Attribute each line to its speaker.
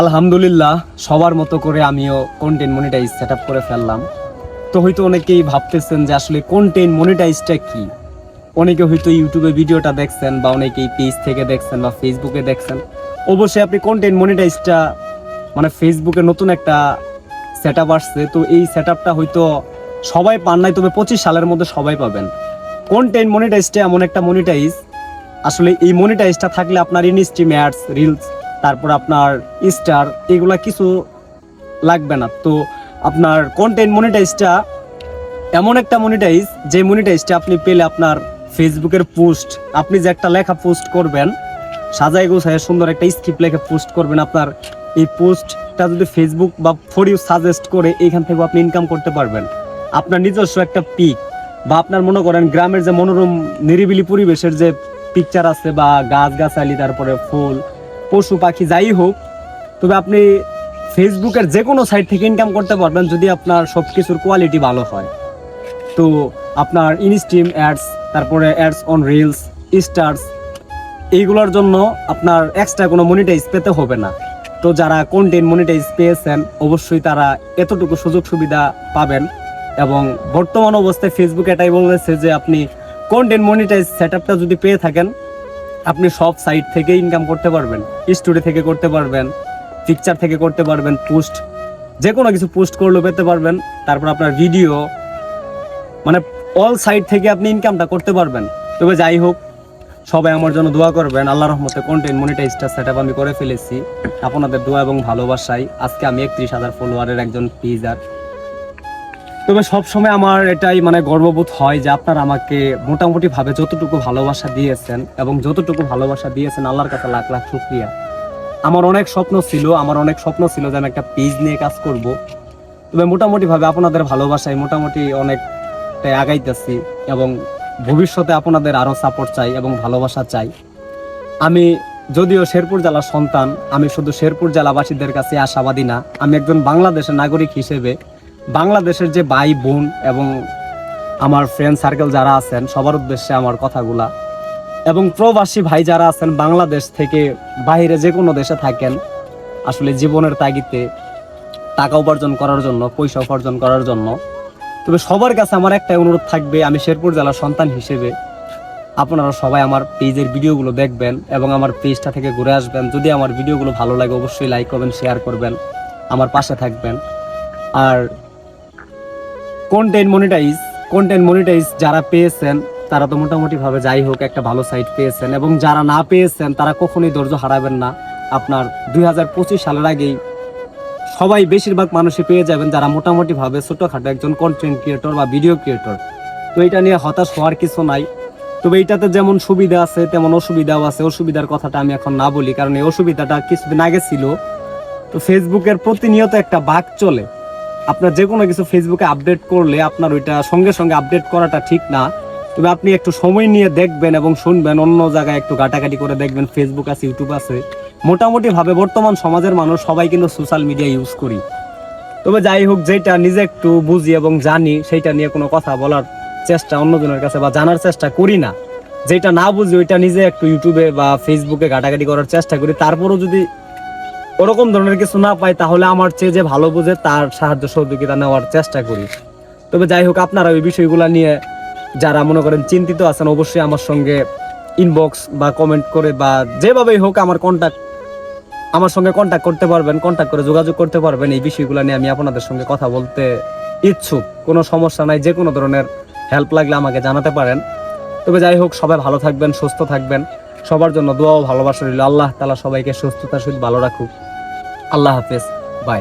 Speaker 1: আলহামদুলিল্লাহ, সবার মতো করে আমিও কন্টেন্ট মনিটাইজ সেট করে ফেললাম। তো হয়তো অনেকেই ভাবতেছেন যে আসলে কন্টেন্ট মনিটাইজটা কি? অনেকে হয়তো ইউটিউবে ভিডিওটা দেখছেন বা অনেকেই পেজ থেকে দেখছেন বা ফেসবুকে দেখছেন। অবশ্যই আপনি কন্টেন্ট মনিটাইজটা মানে ফেসবুকে নতুন একটা সেট আসছে। তো এই সেট হয়তো সবাই পান নাই, তবে পঁচিশ সালের মধ্যে সবাই পাবেন। কন্টেন্ট মনিটাইজটা এমন একটা মনিটাইজ আসলে এই মনিটাইজটা থাকলে আপনার ইনস্ট্রিম অ্যাডস রিলস তারপর আপনার স্টার, এগুলা কিছু লাগবে না। তো আপনার কন্টেন্ট মনিটাইজটা এমন একটা মনিটাইজ যে মনিটাইজটা আপনি পেলে আপনার ফেসবুকের পোস্ট আপনি যে একটা লেখা পোস্ট করবেন সাজাই গোছায় সুন্দর একটা স্ক্রিপ্ট লেখা পোস্ট করবেন আপনার, এই পোস্টটা যদি ফেসবুক বা ফর ইউ সাজেস্ট করে এইখান থেকে আপনি ইনকাম করতে পারবেন। আপনার নিজস্ব একটা পিক বা আপনার মনে করেন গ্রামের যে মনোরম নিরিবিলি পরিবেশের যে পিকচার আছে, বা গাছ গাছালি তারপরে ফুল পশু পাখি যাই হোক, তবে আপনি ফেসবুকের যে কোনো সাইট থেকে ইনকাম করতে পারবেন যদি আপনার সব কিছুর কোয়ালিটি ভালো হয়। তো আপনার ইনস্ট্রিম অ্যাডস তারপরে অ্যাডস অন রিলস স্টার্স এইগুলোর জন্য আপনার এক্সট্রা কোনো মনিটাইজ পেতে হবে না। তো যারা কন্টেন্ট মনিটাইজ পেয়েছেন, অবশ্যই তারা এতটুকু সুযোগ সুবিধা পাবেন এবং বর্তমান অবস্থায় ফেসবুক এটাই বলেছে যে আপনি কন্টেন্ট মনিটাইজ সেট যদি পেয়ে থাকেন আপনি সব সাইট থেকে ইনকাম করতে পারবেন স্টোরি থেকে করতে পারবেন পিকচার থেকে করতে পারবেন পোস্ট যে কোনো কিছু পোস্ট করলেও পেতে পারবেন, তারপর আপনার ভিডিও মানে অল সাইড থেকে আপনি ইনকামটা করতে পারবেন। তবে যাই হোক, সবাই আমার জন্য দোয়া করবেন আল্লাহ রহমতে কন্টেন্ট মনিটাইজটা সেট আমি করে ফেলেছি। আপনাদের দোয়া এবং ভালোবাসাই আজকে আমি একত্রিশ হাজার ফলোয়ারের একজন পেজার তবে সবসময় আমার এটাই মানে গর্ববোধ হয় যে আপনারা আমাকে মোটামুটি ভাবে যতটুকু ভালোবাসা দিয়েছেন এবং যতটুকু ভালোবাসা দিয়েছেন আল্লাহর কাছে লাখ লাখ শুক্রিয়া। আমার অনেক স্বপ্ন ছিল, আমার অনেক স্বপ্ন ছিল যে আমি একটা পেজ নিয়ে কাজ করব। তবে মোটামুটি ভাবে আপনাদের ভালোবাসায় মোটামুটি অনেকটাই আগাইতেছি এবং ভবিষ্যতে আপনাদের আরও সাপোর্ট চাই এবং ভালোবাসা চাই। আমি যদিও শেরপুর জেলার সন্তান, আমি শুধু শেরপুর জেলাবাসীদের কাছে আশাবাদী না, আমি একজন বাংলাদেশের নাগরিক হিসেবে বাংলাদেশের যে ভাই, বোন এবং আমার ফ্রেন্ড সার্কেল যারা আছেন, সবার উদ্দেশ্যে আমার কথাগুলা। এবং প্রবাসী ভাই যারা আছেন, বাংলাদেশ থেকে বাইরে যে কোনো দেশে থাকেন, আসলে জীবনের তাগিতে টাকা উপার্জন করার জন্য, পয়সা উপার্জন করার জন্য। তবে সবার কাছে আমার একটাই অনুরোধ থাকবে, আমি শেরপুর জেলার সন্তান হিসেবে আপনারা সবাই আমার পেজের ভিডিওগুলো দেখবেন এবং আমার পেজটা থেকে ঘুরে আসবেন। যদি আমার ভিডিওগুলো ভালো লাগে, অবশ্যই লাইক করবেন শেয়ার করবেন, আমার পাশে থাকবেন। আর কন্টেন্ট মনিটাইজ কন্টেন্ট মনিটাইজ যারা পেয়েছেন, তারা তো মোটামুটি ভাবে যাই হোক একটা ভালো সাইট পেয়েছেন এবং যারা না পেয়েছেন, তারা কখনোই ধৈর্য হারাবেন না। আপনার দুই হাজার পঁচিশ সালের আগেই সবাই বেশিরভাগ মানুষই পেয়ে যাবেন যারা মোটামুটি ভাবে ছোটখাটো একজন কন্টেন্ট ক্রিয়েটর বা ভিডিও ক্রিয়েটর তো এটা নিয়ে হতাশ হওয়ার কিছু নাই। তবে এইটাতে যেমন সুবিধা আছে, তেমন অসুবিধাও আছে। অসুবিধার কথাটা আমি এখন না বলি, কারণ এই অসুবিধাটা কিছুদিন আগে ছিল। তো ফেসবুকের প্রতিনিয়ত একটা বাঘ চলে। আপনার যে কোনো কিছু ফেসবুকে আপডেট করলে আপনার ওইটা সঙ্গে সঙ্গে আপডেট করাটা ঠিক না। তবে আপনি একটু সময় নিয়ে দেখবেন এবং শুনবেন, অন্য জায়গায় একটু ঘাটাঘাটি করে দেখবেন ফেসবুক আছে ইউটিউব আছে। মোটামুটিভাবে বর্তমান সমাজের মানুষ সবাই কিন্তু সোশ্যাল মিডিয়া ইউজ করি। তবে যাই হোক, যেটা নিজে একটু বুঝি এবং জানি, সেইটা নিয়ে কোনো কথা বলার চেষ্টা অন্যজনের কাছে বা জানার চেষ্টা করি না। যেটা না বুঝি, ওইটা নিজে একটু ইউটিউবে বা ফেসবুকে ঘাটাঘাটি করার চেষ্টা করি। তারপরও যদি ওরকম ধরনের কিছু না পাই, তাহলে আমার চেয়ে যে ভালো বুঝে তার সাহায্য সহযোগিতা নেওয়ার চেষ্টা করি। তবে যাই হোক, আপনারা ওই বিষয়গুলো নিয়ে যারা মনে করেন চিন্তিত আছেন, অবশ্যই আমার সঙ্গে ইনবক্স বা কমেন্ট করে বা যেভাবেই হোক আমার কন্ট্যাক্ট আমার সঙ্গে কন্ট্যাক্ট করতে পারবেন কন্ট্যাক্ট করে যোগাযোগ করতে পারবেন। এই বিষয়গুলো নিয়ে আমি আপনাদের সঙ্গে কথা বলতে ইচ্ছুক। কোনো সমস্যা নাই যে কোনো ধরনের হেল্প লাগলে আমাকে জানাতে পারেন। তবে যাই হোক, সবাই ভালো থাকবেন, সুস্থ থাকবেন। সবার জন্য দোয়া ও ভালোবাসা রইল। আল্লাহ তালা সবাইকে সুস্থতার সহিত ভালো রাখুক। আল্লাহ হাফেজ। বাই